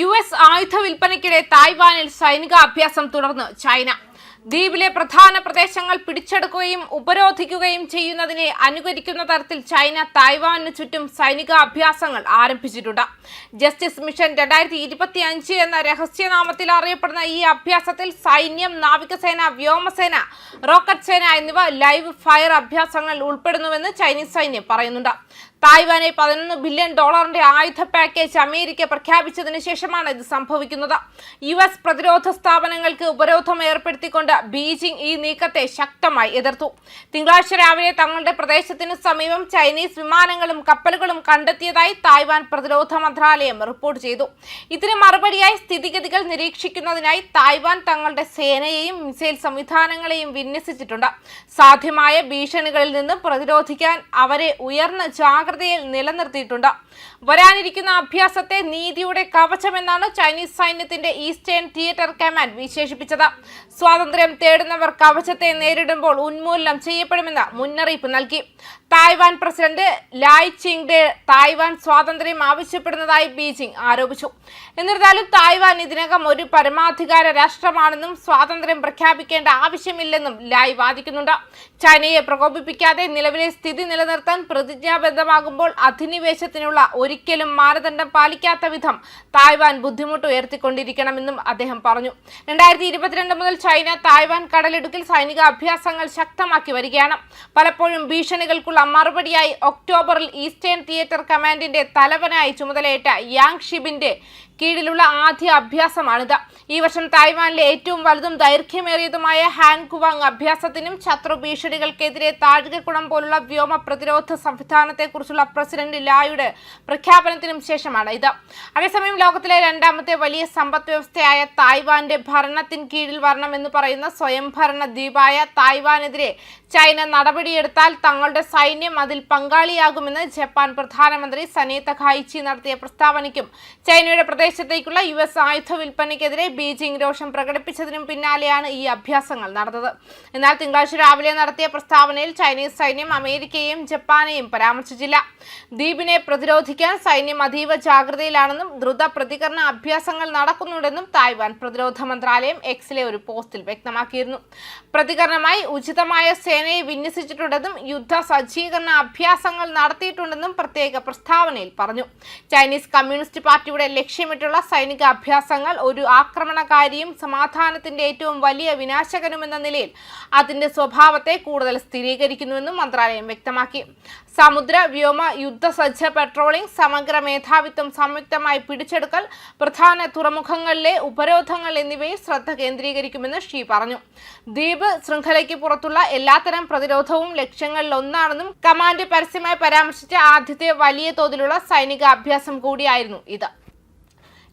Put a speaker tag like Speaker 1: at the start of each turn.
Speaker 1: U S ആയുധ വിൽപ്പനയ്ക്കിടെ തായ്വാനിൽ സൈനിക അഭ്യാസം തുടർന്ന് ചൈന. ദ്വീപിലെ പ്രധാന പ്രദേശങ്ങൾ പിടിച്ചെടുക്കുകയും ഉപരോധിക്കുകയും ചെയ്യുന്നതിനെ അനുകരിക്കുന്ന തരത്തിൽ ചൈന തായ്വാനിന് ചുറ്റും സൈനിക അഭ്യാസങ്ങൾ ആരംഭിച്ചിട്ടുണ്ട്. ജസ്റ്റിസ് മിഷൻ രണ്ടായിരത്തി ഇരുപത്തി അഞ്ച് എന്ന രഹസ്യനാമത്തിൽ അറിയപ്പെടുന്ന ഈ അഭ്യാസത്തിൽ സൈന്യം നാവികസേന വ്യോമസേന റോക്കറ്റ് സേന എന്നിവ ലൈവ് ഫയർ അഭ്യാസങ്ങൾ ഉൾപ്പെടുന്നുവെന്ന് ചൈനീസ് സൈന്യം പറയുന്നുണ്ട്. തായ്വാനെ പതിനൊന്ന് ബില്യൺ ഡോളറിന്റെ ആയുധ പാക്കേജ് അമേരിക്ക പ്രഖ്യാപിച്ചതിന് ശേഷമാണ് ഇത് സംഭവിക്കുന്നത്. യു എസ് പ്രതിരോധ സ്ഥാപനങ്ങൾക്ക് ഉപരോധം ഏർപ്പെടുത്തിക്കൊണ്ട് ബീജിംഗ് ഈ നീക്കത്തെ ശക്തമായി എതിർത്തു. തിങ്കളാഴ്ച രാവിലെ തങ്ങളുടെ പ്രദേശത്തിന് സമീപം ചൈനീസ് വിമാനങ്ങളും കപ്പലുകളും കണ്ടെത്തിയതായി തായ്വാൻ പ്രതിരോധ മന്ത്രാലയം റിപ്പോർട്ട് ചെയ്തു. ഇതിന് മറുപടിയായി സ്ഥിതിഗതികൾ നിരീക്ഷിക്കുന്നതിനായി തായ്വാൻ തങ്ങളുടെ സേനയെയും മിസൈൽ സംവിധാനങ്ങളെയും വിന്യസിച്ചിട്ടുണ്ട്. സാധ്യമായ ഭീഷണികളിൽ നിന്ന് പ്രതിരോധിക്കാൻ അവരെ ഉയർന്ന ജാഗ്രതയിൽ നിലനിർത്തിയിട്ടുണ്ട്. വരാനിരിക്കുന്ന അഭ്യാസത്തെ നീതിയുടെ കവചമെന്നാണ് ചൈനീസ് സൈന്യത്തിന്റെ ഈസ്റ്റേൺ തിയേറ്റർ കമാൻഡ് വിശേഷിപ്പിച്ചത്. സ്വാതന്ത്ര്യം തേടുന്നവർ കവചത്തെ നേരിടുമ്പോൾ ഉന്മൂലനം ചെയ്യപ്പെടുമെന്ന് മുന്നറിയിപ്പ് നൽകി. Taiwan president Lai Chingte Taiwan സ്വാതന്ത്ര്യം ആവശ്യപ്പെടുന്നതായി ബീജിംഗ് ആരോപിച്ചു. എന്നിരുന്നാലും തായ്വാൻ ഇതിനകം ഒരു പരമാധികാര രാഷ്ട്രമാണെന്നും സ്വാതന്ത്ര്യം പ്രഖ്യാപിക്കേണ്ട ആവശ്യമില്ലെന്നും ലായ് വാദിക്കുന്നുണ്ട്. ചൈനയെ പ്രകോപിപ്പിക്കാതെ നിലവിലെ സ്ഥിതി നിലനിർത്താൻ പ്രതിജ്ഞാബദ്ധമാകുമ്പോൾ അധിനിവേശത്തിനുള്ള ഒരിക്കലും മാനദണ്ഡം പാലിക്കാത്ത വിധം തായ്വാൻ ബുദ്ധിമുട്ട് ഉയർത്തിക്കൊണ്ടിരിക്കണമെന്നും അദ്ദേഹം പറഞ്ഞു. രണ്ടായിരത്തി ഇരുപത്തിരണ്ട് മുതൽ ചൈന തായ്വാൻ കടലിടുക്കിൽ സൈനിക അഭ്യാസങ്ങൾ ശക്തമാക്കി വരികയാണ്. പലപ്പോഴും ഭീഷണികൾക്കുള്ള മറുപടിയായി ഒക്ടോബറിൽ ഈസ്റ്റേൺ തിയേറ്റർ കമാൻഡിന്റെ തലവനായി ചുമതലയേറ്റ യാങ് ഷിബിന്റെ കീഴിലുള്ള ആദ്യ അഭ്യാസമാണിത്. ഈ വർഷം തായ്വാനിലെ ഏറ്റവും വലുതും ദൈർഘ്യമേറിയതുമായ ഹാൻ കുവാങ് അഭ്യാസത്തിനും ശത്രു ഭീഷണികൾക്കെതിരെ താഴികക്കുളം പോലുള്ള വ്യോമ പ്രതിരോധ സംവിധാനത്തെക്കുറിച്ചുള്ള പ്രസിഡന്റ് ലായുടെ പ്രഖ്യാപനത്തിനും ശേഷമാണ് ഇത്. അതേസമയം ലോകത്തിലെ രണ്ടാമത്തെ വലിയ സമ്പദ് വ്യവസ്ഥയായ തായ്വാന്റെ ഭരണത്തിൻ കീഴിൽ വരണമെന്ന് പറയുന്ന സ്വയംഭരണ ദ്വീപായ തായ്വാനെതിരെ ചൈന നടപടിയെടുത്താൽ തങ്ങളുടെ സൈന്യം അതിൽ പങ്കാളിയാകുമെന്ന് ജപ്പാൻ പ്രധാനമന്ത്രി സനീത ഖായിച്ചി നടത്തിയ പ്രസ്താവനയ്ക്കും ചൈനയുടെ പ്രദേശത്തേക്കുള്ള യു എസ് ആയുധ വിൽപ്പനയ്ക്കെതിരെ ബീജിംഗ് രോഷം പ്രകടിപ്പിച്ചതിനും പിന്നാലെയാണ് ഈ അഭ്യാസങ്ങൾ നടന്നത്. എന്നാൽ തിങ്കളാഴ്ച രാവിലെ നടത്തിയ പ്രസ്താവനയിൽ ചൈനീസ് സൈന്യം അമേരിക്കയെയും ജപ്പാനെയും പരാമർശിച്ചില്ല. ദ്വീപിനെ പ്രതിരോധിക്കാൻ സൈന്യം അതീവ ജാഗ്രതയിലാണെന്നും ദ്രുത പ്രതികരണ അഭ്യാസങ്ങൾ നടക്കുന്നുണ്ടെന്നും തായ്വാൻ പ്രതിരോധ മന്ത്രാലയം എക്സിലെ ഒരു പോസ്റ്റിൽ വ്യക്തമാക്കിയിരുന്നു. പ്രതികരണമായി ഉചിതമായ സേനയെ വിന്യസിച്ചിട്ടുണ്ടെന്നും യുദ്ധ സജ്ജീകരണ അഭ്യാസങ്ങൾ നടത്തിയിട്ടുണ്ടെന്നും പ്രത്യേക പ്രസ്താവനയിൽ പറഞ്ഞു. ചൈനീസ് കമ്മ്യൂണിസ്റ്റ് പാർട്ടിയുടെ ലക്ഷ്യമിട്ടുള്ള സൈനിക അഭ്യാസങ്ങൾ ഒരു ആക്രമണകാരിയും സമാധാനത്തിന്റെ ഏറ്റവും വലിയ വിനാശകനുമെന്ന നിലയിൽ അതിന്റെ സ്വഭാവത്തെ കൂടുതൽ സ്ഥിരീകരിക്കുന്നുവെന്നും മന്ത്രാലയം വ്യക്തമാക്കി. സമുദ്ര വ്യോമ യുദ്ധസജ്ജ പെട്രോളിംഗ് സമഗ്ര മേധാവിത്വം സംയുക്തമായി പിടിച്ചെടുക്കൽ പ്രധാന തുറമുഖങ്ങളിലെ ഉപരോധങ്ങൾ എന്നിവയിൽ ശ്രദ്ധ കേന്ദ്രീകരിക്കുമെന്ന് ഷീ പറഞ്ഞു. ദ്വീപ് ശൃംഖലയ്ക്ക് പുറത്തുള്ള എല്ലാത്തരം പ്രതിരോധവും ലക്ഷ്യങ്ങളിൽ ഒന്നാണെന്നും കമാൻഡ് പരസ്യമായി പരാമർശിച്ച ആദ്യത്തെ വലിയ തോതിലുള്ള സൈനിക അഭ്യാസം കൂടിയായിരുന്നു ഇത്.